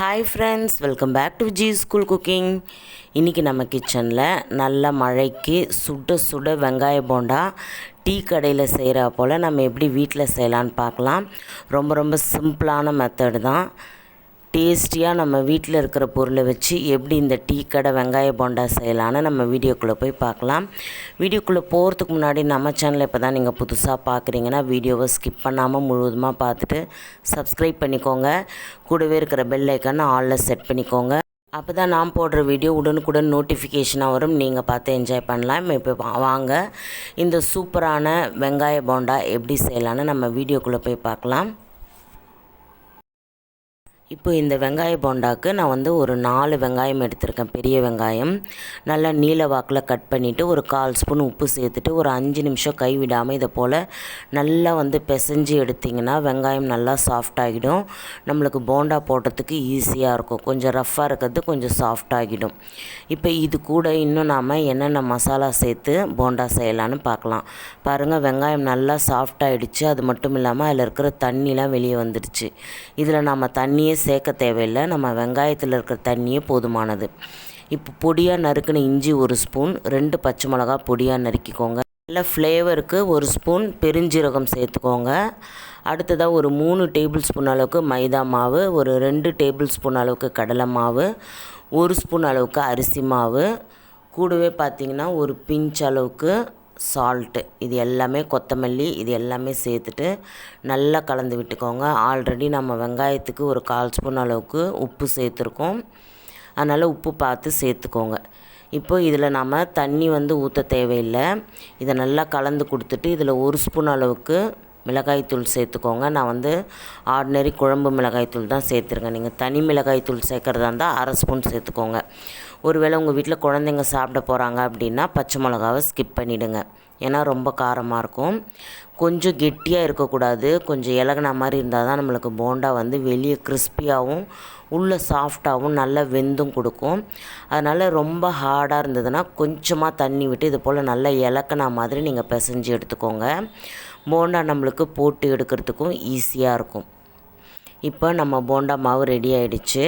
Hi friends welcome back to G school cooking இன்றைக்கி நம்ம கிச்சனில் நல்ல மழைக்கு சுட சுட வெங்காய போண்டா டீ கடையில் செய்கிறா போல் நம்ம எப்படி வீட்டில் செய்யலான்னு பார்க்கலாம். ரொம்ப ரொம்ப சிம்பிளான மெத்தடு தான். டேஸ்டியாக நம்ம வீட்டில் இருக்கிற பொருளை வச்சு எப்படி இந்த டீ கடை வெங்காய போண்டா செய்யலான்னு நம்ம வீடியோக்குள்ளே போய் பார்க்கலாம். வீடியோக்குள்ளே போகிறதுக்கு முன்னாடி நம்ம சேனலை இப்போ தான் நீங்கள் புதுசாக பார்க்குறீங்கன்னா வீடியோவை ஸ்கிப் பண்ணாமல் முழுவதுமாக பார்த்துட்டு சப்ஸ்கிரைப் பண்ணிக்கோங்க. கூடவே இருக்கிற பெல் ஐக்கானை ஆலில் செட் பண்ணிக்கோங்க. அப்போ தான் நான் போடுற வீடியோ உடனுக்குடன் நோட்டிஃபிகேஷனாக வரும். நீங்கள் பார்த்து என்ஜாய் பண்ணலாம். இப்போ வாங்க. இந்த சூப்பரான வெங்காய போண்டா எப்படி செய்யலான்னு நம்ம வீடியோக்குள்ளே போய் பார்க்கலாம். இப்போ இந்த வெங்காய போண்டாக்கு நான் வந்து ஒரு நாலு வெங்காயம் எடுத்திருக்கேன் பெரிய வெங்காயம். நல்லா நீல வாக்கில் கட் பண்ணிவிட்டு ஒரு கால் ஸ்பூன் உப்பு சேர்த்துட்டு ஒரு அஞ்சு நிமிஷம் கை விடாமல் இதை போல் நல்லா வந்து பிசைஞ்சு எடுத்திங்கன்னா வெங்காயம் நல்லா சாஃப்ட் ஆகிடும். நம்மளுக்கு போண்டா போடுறதுக்கு ஈஸியாக இருக்கும். கொஞ்சம் ரஃப்பாக இருக்கிறது கொஞ்சம் சாஃப்ட் ஆகிடும். இப்போ இது கூட இன்னும் நாம் என்னென்ன மசாலா சேர்த்து போண்டா செய்யலான்னு பார்க்கலாம். பாருங்கள் வெங்காயம் நல்லா சாஃப்ட் ஆகிடுச்சு அது மட்டும் இல்லாமல் அதில் இருக்கிற தண்ணிலாம் வெளியே வந்துடுச்சு. இதில் நம்ம தண்ணியே சேர்க்க தேவையில்லை. நம்ம வெங்காயத்தில் இருக்கிற தண்ணியே போதுமானது. இப்போ பொடியாக நறுக்கின இஞ்சி ஒரு ஸ்பூன் ரெண்டு பச்சை மிளகா பொடியாக நறுக்கிக்கோங்க. நல்ல ஃப்ளேவருக்கு ஒரு ஸ்பூன் பெருஞ்சீரகம் சேர்த்துக்கோங்க. அடுத்ததாக ஒரு மூணு டேபிள் ஸ்பூன் அளவுக்கு மைதா மாவு ஒரு ரெண்டு டேபிள் ஸ்பூன் அளவுக்கு கடலை மாவு ஒரு ஸ்பூன் அளவுக்கு அரிசி மாவு. கூடவே பார்த்திங்கன்னா ஒரு பிஞ்ச் அளவுக்கு சால்ட்டு இது எல்லாமே கொத்தமல்லி இது எல்லாமே சேர்த்துட்டு நல்லா கலந்து விட்டுக்கோங்க. ஆல்ரெடி நம்ம வெங்காயத்துக்கு ஒரு கால் ஸ்பூன் அளவுக்கு உப்பு சேர்த்துருக்கோம். அதனால் உப்பு பார்த்து சேர்த்துக்கோங்க. இப்போ இதில் நம்ம தண்ணி வந்து ஊற்ற தேவையில்லை. இதை நல்லா கலந்து கொடுத்துட்டு இதில் ஒரு ஸ்பூன் அளவுக்கு மிளகாய்த்தூள் சேர்த்துக்கோங்க. நான் வந்து ஆர்டினரி குழம்பு மிளகாய்த்தூள் தான் சேர்த்துருக்கேன். நீங்கள் தனி மிளகாய்த்தூள் சேர்க்குறதா இருந்தால் அரை ஸ்பூன் சேர்த்துக்கோங்க. ஒருவேளை உங்கள் வீட்டில் குழந்தைங்க சாப்பிட போகிறாங்க அப்படின்னா பச்சை மிளகாவை ஸ்கிப் பண்ணிவிடுங்க ஏன்னா ரொம்ப காரமாக இருக்கும். கொஞ்சம் கெட்டியாக இருக்கக்கூடாது. கொஞ்சம் இலகுன மாதிரி இருந்தால் தான் நம்மளுக்கு போண்டா வந்து வெளியே கிறிஸ்பியாகவும் உள்ளே சாஃப்டாகவும் நல்லா வெந்தும் கொடுக்கும். அதனால் ரொம்ப ஹார்டாக இருந்ததுன்னா கொஞ்சமாக தண்ணி விட்டு இது போல் நல்லா இலக்குன மாதிரி நீங்கள் பிசைஞ்சு எடுத்துக்கோங்க. போண்டா நம்மளுக்கு போட்டு எடுக்கிறதுக்கும் ஈஸியாக இருக்கும். இப்போ நம்ம போண்டா மாவு ரெடி ஆகிடுச்சு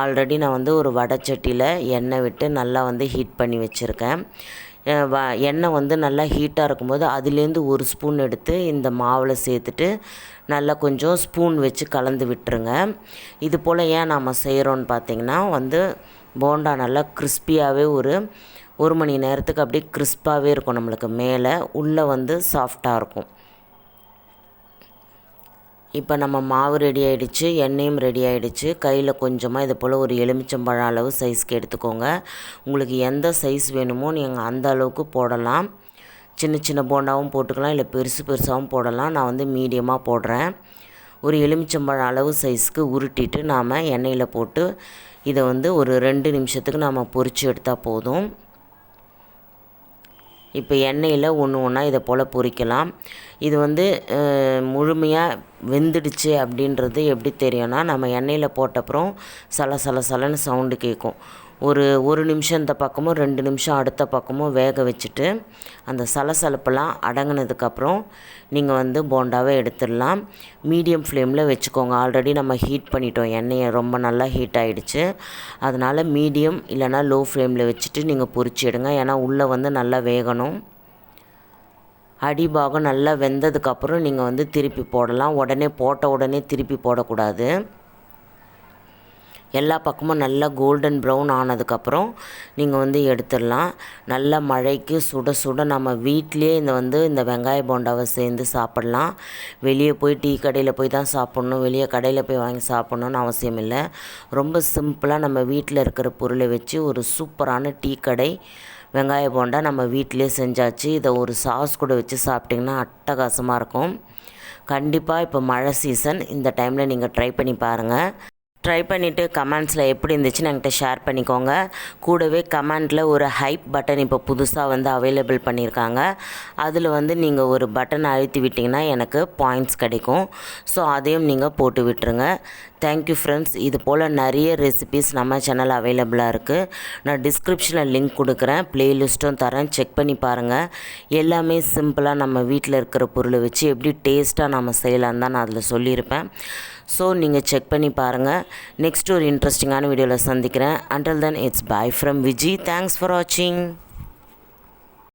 ஆல்ரெடி நான் வந்து ஒரு வடைச்சட்டியில் எண்ணெய் விட்டு நல்லா வந்து ஹீட் பண்ணி வச்சுருக்கேன். வ எண்ணெய் வந்து நல்லா ஹீட்டாக இருக்கும்போது அதுலேருந்து ஒரு ஸ்பூன் எடுத்து இந்த மாவில் சேர்த்துட்டு நல்லா கொஞ்சம் ஸ்பூன் வச்சு கலந்து விட்டுருங்க. இது போல் ஏன் நாம் செய்கிறோன்னு பார்த்தீங்கன்னா வந்து போண்டா நல்லா கிறிஸ்பியாகவே ஒரு ஒரு மணி நேரத்துக்கு அப்படியே கிறிஸ்பாகவே இருக்கும் நம்மளுக்கு மேலே. உள்ளே வந்து சாஃப்டாக இருக்கும். இப்போ நம்ம மாவு ரெடி ஆகிடுச்சு எண்ணெயும் ரெடி ஆகிடுச்சு கையில் கொஞ்சமாக இது போல் ஒரு எலுமிச்சம்பழம் அளவு சைஸ்க்கு எடுத்துக்கோங்க. உங்களுக்கு எந்த சைஸ் வேணுமோ நீங்கள் அந்த அளவுக்கு போடலாம். சின்ன சின்ன போண்டாவும் போட்டுக்கலாம் இல்லை பெருசு பெருசாகவும் போடலாம். நான் வந்து மீடியமாக போடுறேன். ஒரு எலுமிச்சம்பழம் அளவு சைஸ்க்கு உருட்டிட்டு நாம் எண்ணெயில் போட்டு இதை வந்து ஒரு ரெண்டு நிமிஷத்துக்கு நாம் பொரிச்சு எடுத்தால் போதும். இப்போ எண்ணெயில் ஒன்று ஒன்றா இதை போல் பொரிக்கலாம் இது வந்து முழுமையாக வெந்துடுச்சு அப்படின்றது எப்படி தெரியும்னா நம்ம எண்ணெயில் போட்டப்புறம் சல சல சலன்னு சவுண்டு கேட்கும். ஒரு ஒரு நிமிஷம் இந்த பக்கமும் ரெண்டு நிமிஷம் அடுத்த பக்கமும் வேக வச்சுட்டு அந்த சலசலப்பெல்லாம் அடங்கினதுக்கப்புறம் நீங்கள் வந்து போண்டாவை எடுத்துடலாம். மீடியம் ஃப்ளேமில் வச்சுக்கோங்க. ஆல்ரெடி நம்ம ஹீட் பண்ணிட்டோம். எண்ணெயை ரொம்ப நல்லா ஹீட் ஆகிடுச்சு அதனால் மீடியம் இல்லைனா லோ ஃப்ளேமில் வச்சுட்டு நீங்கள் பொறிச்சு எடுங்க. ஏன்னா உள்ளே வந்து நல்லா வேகணும். அடிபாகம் நல்லா வெந்ததுக்கப்புறம் நீங்கள் வந்து திருப்பி போடலாம். உடனே போட்ட உடனே திருப்பி போடக்கூடாது. எல்லா பக்கமும் நல்லா கோல்டன் ப்ரௌன் ஆனதுக்கப்புறம் நீங்கள் வந்து எடுத்துடலாம். நல்ல மழைக்கு சுட சுட நம்ம வீட்டிலேயே இந்த வந்து இந்த வெங்காய போண்டாவை சேர்ந்து சாப்பிட்லாம். வெளியே போய் டீ கடையில் போய் தான் சாப்பிட்ணும். வெளியே கடையில் போய் வாங்கி சாப்பிட்ணுன்னு அவசியம் இல்லை. ரொம்ப சிம்பிளாக நம்ம வீட்டில் இருக்கிற பொருளை வச்சு ஒரு சூப்பரான டீ கடை வெங்காய போண்டா நம்ம வீட்டிலே செஞ்சாச்சு. இதை ஒரு சாஸ் கூட வச்சு சாப்பிட்டிங்கன்னா அட்டகாசமாக இருக்கும். கண்டிப்பாக இப்போ மழை சீசன் இந்த டைமில் நீங்கள் ட்ரை பண்ணி பாருங்கள் ட்ரை பண்ணிவிட்டு கமெண்ட்ஸில் எப்படி இருந்துச்சுன்னு என்கிட்ட ஷேர் பண்ணிக்கோங்க. கூடவே கமெண்ட்டில் ஒரு ஹைப் பட்டன் இப்போ புதுசாக வந்து அவைலபிள் பண்ணியிருக்காங்க அதில் வந்து நீங்கள் ஒரு பட்டன் அழுத்தி விட்டிங்கன்னா எனக்கு பாயிண்ட்ஸ் கிடைக்கும். ஸோ அதையும் நீங்கள் போட்டு விட்டுருங்க. தேங்க்யூ ஃப்ரெண்ட்ஸ் இது போல் நிறைய ரெசிபிஸ் நம்ம சேனல் அவைலபிளாக இருக்குது நான் டிஸ்கிரிப்ஷனில் லிங்க் கொடுக்குறேன். ப்ளேலிஸ்ட்டும் தரேன். செக் பண்ணி பாருங்கள் எல்லாமே சிம்பிளாக நம்ம வீட்டில் இருக்கிற பொருளை வச்சு எப்படி டேஸ்ட்டாக நம்ம செய்யலான்னு தான் நான் அதில் சொல்லியிருப்பேன். ஸோ நீங்கள் செக் பண்ணி பாருங்கள் நெக்ஸ்ட் ஒரு இன்ட்ரெஸ்டிங்கான வீடியோவில் சந்திக்கிறேன். Until then it's bye from Viji thanks for வாட்சிங்